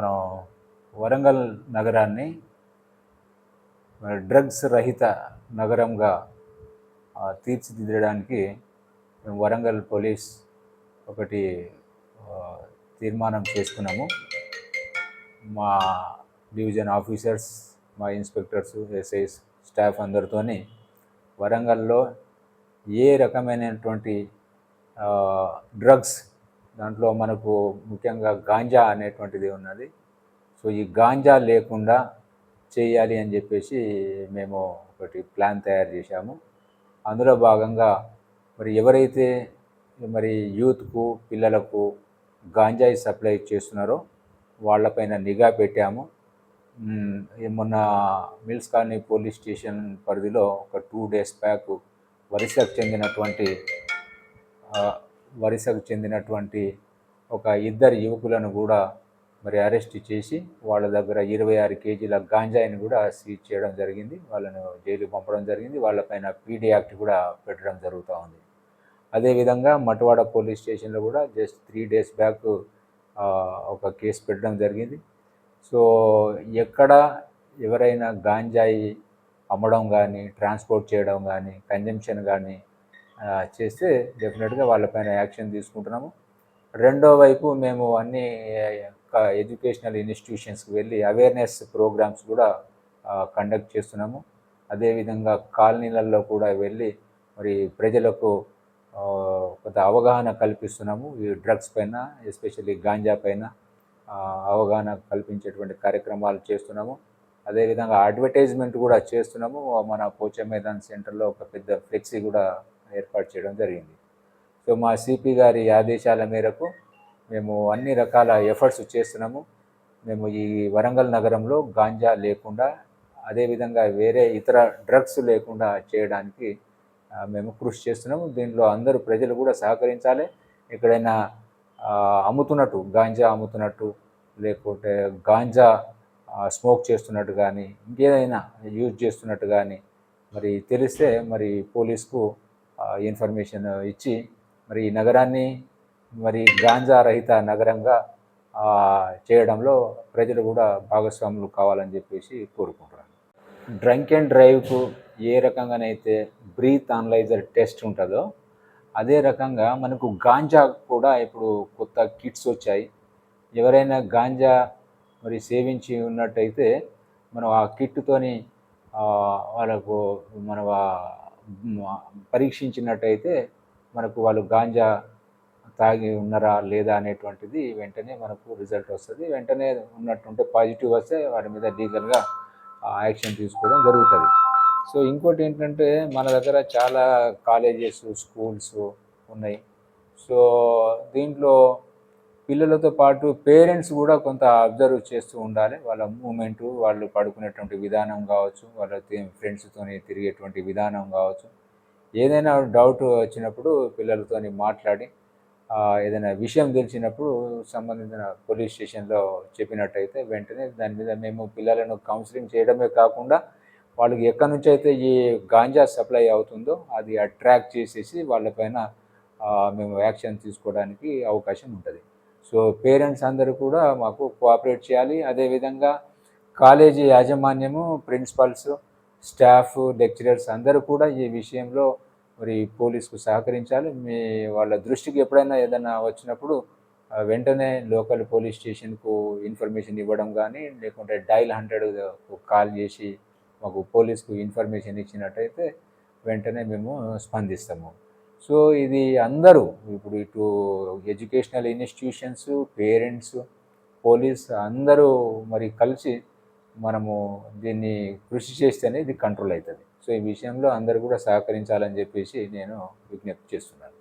మనం వరంగల్ నగరాన్ని డ్రగ్స్ రహిత నగరంగా తీర్చిదిద్దడానికి మేము వరంగల్ పోలీస్ ఒకటి తీర్మానం చేసుకున్నాము. మా డివిజన్ ఆఫీసర్స్ మా ఇన్స్పెక్టర్స్ ఎస్ఐస్ స్టాఫ్ అందరితోని వరంగల్లో ఏ రకమైనటువంటి డ్రగ్స్ దాంట్లో మనకు ముఖ్యంగా గాంజా అనేటువంటిది ఉన్నది. సో ఈ గాంజా లేకుండా చేయాలి అని చెప్పేసి మేము ఒకటి ప్లాన్ తయారు చేశాము. అందులో భాగంగా మరి ఎవరైతే మరి యూత్కు పిల్లలకు గాంజాయి సప్లై చేస్తున్నారో వాళ్ళపైన నిఘా పెట్టాము. మొన్న మిల్స్ కాలనీ పోలీస్ స్టేషన్ పరిధిలో ఒక టూ డేస్ బ్యాక్ వరిసకు చెందినటువంటి వరిసకు చెందినటువంటి ఒక ఇద్దరు యువకులను కూడా మరి అరెస్ట్ చేసి వాళ్ళ దగ్గర ఇరవై ఆరు కేజీల గాంజాయిని కూడా సీజ్ చేయడం జరిగింది. వాళ్ళను జైలు పంపడం జరిగింది. వాళ్ళపైన పీడీ యాక్ట్ కూడా పెట్టడం జరుగుతూ ఉంది. అదేవిధంగా మటువాడ పోలీస్ స్టేషన్లో కూడా జస్ట్ త్రీ డేస్ బ్యాక్ ఒక కేసు పెట్టడం జరిగింది. సో ఎక్కడ ఎవరైనా గాంజాయి అమ్మడం కానీ ట్రాన్స్పోర్ట్ చేయడం కానీ కన్జంప్షన్ కానీ చేస్తే డెఫినెట్గా వాళ్ళపైన యాక్షన్ తీసుకుంటున్నాము. రెండో వైపు మేము అన్ని ఎడ్యుకేషనల్ ఇన్స్టిట్యూషన్స్కి వెళ్ళి అవేర్నెస్ ప్రోగ్రామ్స్ కూడా కండక్ట్ చేస్తున్నాము. అదేవిధంగా కాలనీలలో కూడా వెళ్ళి మరి ప్రజలకు కొంత అవగాహన కల్పిస్తున్నాము. ఈ డ్రగ్స్ పైన ఎస్పెషల్లీ గాంజా పైన అవగాహన కల్పించేటువంటి కార్యక్రమాలు చేస్తున్నాము. అదేవిధంగా అడ్వర్టైజ్మెంట్ కూడా చేస్తున్నాము. మన పోచమేదాన్ సెంటర్లో ఒక పెద్ద ఫ్లెక్సీ కూడా ఏర్పాటు చేయడం జరిగింది. సో మా సిపి గారి ఆదేశాల మేరకు మేము అన్ని రకాల ఎఫర్ట్స్ చేస్తున్నాము. మేము ఈ వరంగల్ నగరంలో గాంజా లేకుండా అదేవిధంగా వేరే ఇతర డ్రగ్స్ లేకుండా చేయడానికి మేము కృషి చేస్తున్నాము. దీనిలో అందరూ ప్రజలు కూడా సహకరించాలి. ఎక్కడైనా అమ్ముతున్నట్టు గాంజా అమ్ముతున్నట్టు లేకుంటే గాంజా స్మోక్ చేస్తున్నట్టు కానీ ఇంకేదైనా యూజ్ చేస్తున్నట్టు కానీ మరి తెలిస్తే మరి పోలీస్కు ఇన్ఫర్మేషన్ ఇచ్చి మరి ఈ నగరాన్ని మరి గాంజా రహిత నగరంగా చేయడంలో ప్రజలు కూడా భాగస్వాములు కావాలని చెప్పేసి కోరుకుంటున్నాను డ్రంక్ అండ్ డ్రైవ్కు ఏ రకంగానైతే బ్రీత్ అనలైజర్ టెస్ట్ ఉంటుందో అదే రకంగా మనకు గాంజా కూడా ఇప్పుడు కొత్త కిట్స్ వచ్చాయి. ఎవరైనా గాంజా మరి సేవించి ఉన్నట్టయితే మనం ఆ కిట్తోని వాళ్ళకు మన పరీక్షించినట్టయితే మనకు వాళ్ళు గాంజా తాగి ఉన్నారా లేదా అనేటువంటిది వెంటనే మనకు రిజల్ట్ వస్తుంది. వెంటనే ఉన్నట్టుంటే పాజిటివ్ వస్తే వారి మీద లీగల్గా యాక్షన్ తీసుకోవడం జరుగుతుంది. సో ఇంకోటి ఏంటంటే మన దగ్గర చాలా కాలేజెస్ స్కూల్స్ ఉన్నాయి. సో దీంట్లో పిల్లలతో పాటు పేరెంట్స్ కూడా కొంత అబ్జర్వ్ చేస్తూ ఉండాలి. వాళ్ళ మూమెంటు వాళ్ళు పడుకునేటువంటి విధానం కావచ్చు వాళ్ళ ఫ్రెండ్స్తో తిరిగేటువంటి విధానం కావచ్చు. ఏదైనా డౌట్ వచ్చినప్పుడు పిల్లలతో మాట్లాడి ఏదైనా విషయం తెలిసినప్పుడు సంబంధించిన పోలీస్ స్టేషన్లో చెప్పినట్టయితే వెంటనే దాని మీద మేము పిల్లలను కౌన్సిలింగ్ చేయడమే కాకుండా వాళ్ళకి ఎక్కడి నుంచి అయితే ఈ గాంజా సప్లై అవుతుందో అది అట్రాక్ట్ చేసేసి వాళ్ళపైన మేము యాక్షన్ తీసుకోవడానికి అవకాశం ఉంటుంది. సో పేరెంట్స్ అందరూ కూడా మాకు కోఆపరేట్ చేయాలి. అదేవిధంగా కాలేజీ యాజమాన్యము ప్రిన్సిపల్స్ స్టాఫ్ లెక్చరర్స్ అందరూ కూడా ఈ విషయంలో మరి పోలీసుకు సహకరించాలి. మీ వాళ్ళ దృష్టికి ఎప్పుడైనా ఏదైనా వచ్చినప్పుడు వెంటనే లోకల్ పోలీస్ స్టేషన్కు ఇన్ఫర్మేషన్ ఇవ్వడం కానీ లేకుంటే డైల్ హండ్రెడ్ కాల్ చేసి మాకు పోలీస్కు ఇన్ఫర్మేషన్ ఇచ్చినట్టయితే వెంటనే మేము స్పందిస్తాము. సో ఇది అందరూ ఇప్పుడు ఇటు ఎడ్యుకేషనల్ ఇన్స్టిట్యూషన్స్ పేరెంట్స్ పోలీస్ అందరూ మరి కలిసి మనము దీన్ని కృషి చేస్తేనే ఇది కంట్రోల్ అవుతుంది. సో ఈ విషయంలో అందరూ కూడా సహకరించాలని చెప్పేసి నేను విజ్ఞప్తి చేస్తున్నాను.